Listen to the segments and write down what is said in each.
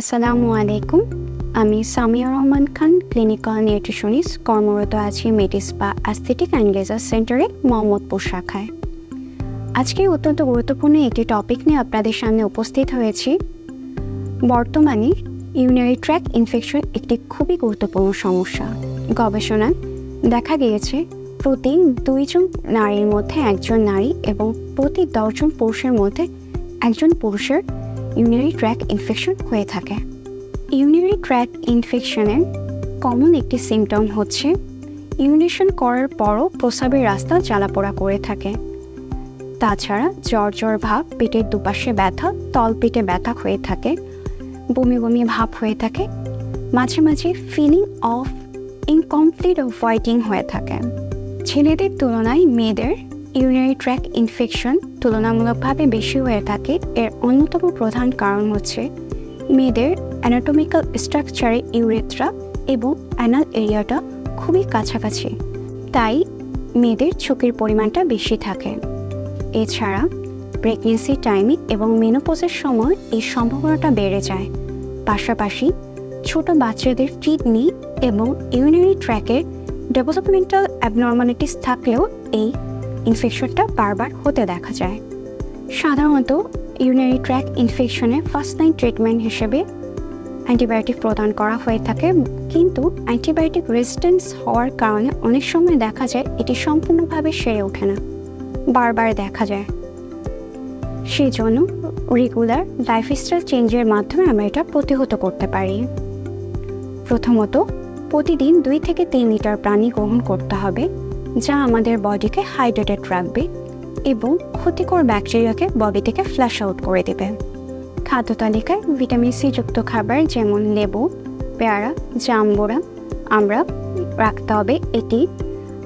আসসালামু আলাইকুম। আমি সামিয়া রহমান খান ক্লিনিক্যাল নিউট্রিশনিস্ট কর্মরত আছি মেডিসপা অ্যাস্থেটিক অ্যান্ড লেজার সেন্টারে মোহাম্মদপুর শাখায়। আজকে অত্যন্ত গুরুত্বপূর্ণ একটি টপিক নিয়ে আপনাদের সামনে উপস্থিত হয়েছি। বর্তমানে ইউনারি ট্র্যাক ইনফেকশন একটি খুবই গুরুত্বপূর্ণ সমস্যা। গবেষণায় দেখা গিয়েছে, প্রতি দুইজন নারীর মধ্যে একজন নারী এবং প্রতি দশজন পুরুষের মধ্যে একজন পুরুষের ইউরিনারি ট্র্যাক ইনফেকশন হয়ে থাকে। ইউরিনারি ট্র্যাক ইনফেকশনের কমন একটি সিমটম হচ্ছে ইউনেশন করার পরও প্রস্রাবের রাস্তা জ্বালাপোড়া করে থাকে। তাছাড়া জ্বর জ্বর ভাব, পেটের দুপাশে ব্যথা তল পেটে ব্যথা হয়ে থাকে, বমি বমি ভাব হয়ে থাকে, মাঝে মাঝে feeling of incomplete of voiding হয়ে থাকে। ছেলেদের তুলনায় মেয়েদের ইউরিনারি ট্র্যাক ইনফেকশন তুলনামূলকভাবে বেশি হয়ে থাকে। এর অন্যতম প্রধান কারণ হচ্ছে মেয়েদের অ্যানাটমিক্যাল স্ট্রাকচারে ইউরেথ্রা এবং অ্যানাল এরিয়াটা খুবই কাছাকাছি। তাই মেয়েদের ঝুঁকির পরিমাণটা বেশি থাকে। এছাড়া প্রেগনেন্সি টাইমে এবং মেনোপজের সময় এই সম্ভাবনাটা বেড়ে যায়। পাশাপাশি ছোট বাচ্চাদের কিডনি এবং ইউরিনারি ট্র্যাকের ডেভেলপমেন্টাল অ্যাবনর্মালিটিস থাকলেও এই ইনফেকশনটা বারবার হতে দেখা যায়। সাধারণত ইউনারি ট্র্যাক ইনফেকশনের ফার্স্ট লাইন ট্রিটমেন্ট হিসেবে অ্যান্টিবায়োটিক প্রদান করা হয়ে থাকে, কিন্তু অ্যান্টিবায়োটিক রেজিস্ট্যান্স হওয়ার কারণে অনেক সময় দেখা যায় এটি সম্পূর্ণভাবে সেরে ওঠে না, বারবার দেখা যায়। সেই জন্য রেগুলার লাইফস্টাইল চেঞ্জের মাধ্যমে আমরা এটা প্রতিহত করতে পারি। প্রথমত, প্রতিদিন দুই থেকে তিন লিটার পানি গ্রহণ করতে হবে। যা আমাদের বডিকে হাইড্রেটেড রাখবে এবং ক্ষতিকর ব্যাকটেরিয়াকে বডি থেকে ফ্ল্যাশ আউট করে দেবে। খাদ্য তালিকায় ভিটামিন সি যুক্ত খাবার যেমন লেবু, পেয়ারা জাম্বুরা আমরা রাখতে হবে। এটি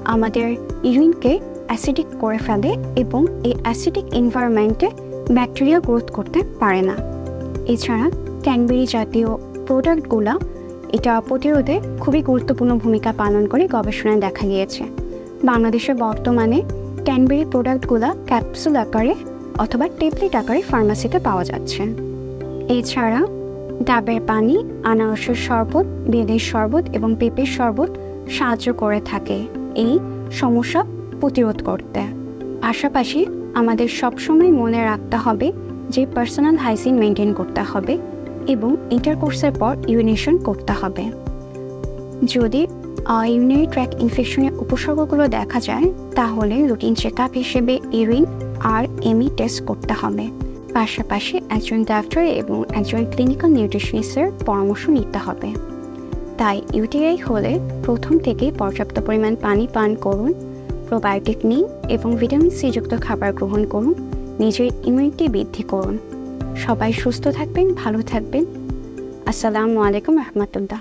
আমাদের ইউরিনকে অ্যাসিডিক করে ফেলে এবং এই অ্যাসিডিক এনভায়রনমেন্টে ব্যাকটেরিয়া গ্রোথ করতে পারে না। এছাড়া ক্যানবেরি জাতীয় প্রোডাক্টগুলো এটা প্রতিরোধে খুবই গুরুত্বপূর্ণ ভূমিকা পালন করে গবেষণায় দেখা গিয়েছে। বাংলাদেশে বর্তমানে ক্যানবেরি প্রোডাক্টগুলো ক্যাপসুল আকারে অথবা টেবলেট আকারে ফার্মাসিতে পাওয়া যাচ্ছে। এছাড়া ডাবের পানি, আনারসের শরবত, বেলের শরবত এবং পেঁপের শরবত সাহায্য করে থাকে এই সমস্যা প্রতিরোধ করতে। পাশাপাশি আমাদের সবসময় মনে রাখতে হবে যে পার্সোনাল হাইজিন মেনটেন করতে হবে এবং ইন্টারকোর্সের পর ইউনেশন করতে হবে। যদি ইউরিনারি ট্র্যাক ইনফেকশনের উপসর্গগুলো দেখা যায়, তাহলে রুটিন চেক আপ হিসেবে ইউরিন আর এমি টেস্ট করতে হবে। পাশাপাশি একজন ডাক্তার এবং একজন ক্লিনিক্যাল নিউট্রিশনিস্টের পরামর্শ নিতে হবে। তাই ইউটিআই হলে প্রথম থেকে পর্যাপ্ত পরিমাণ পানি পান করুন প্রোবায়োটিক নিন এবং ভিটামিন সি যুক্ত খাবার গ্রহণ করুন, নিজের ইমিউনিটি বৃদ্ধি করুন। সবাই সুস্থ থাকবেন, ভালো থাকবেন। আসসালামু আলাইকুম রহমতুল্লাহ.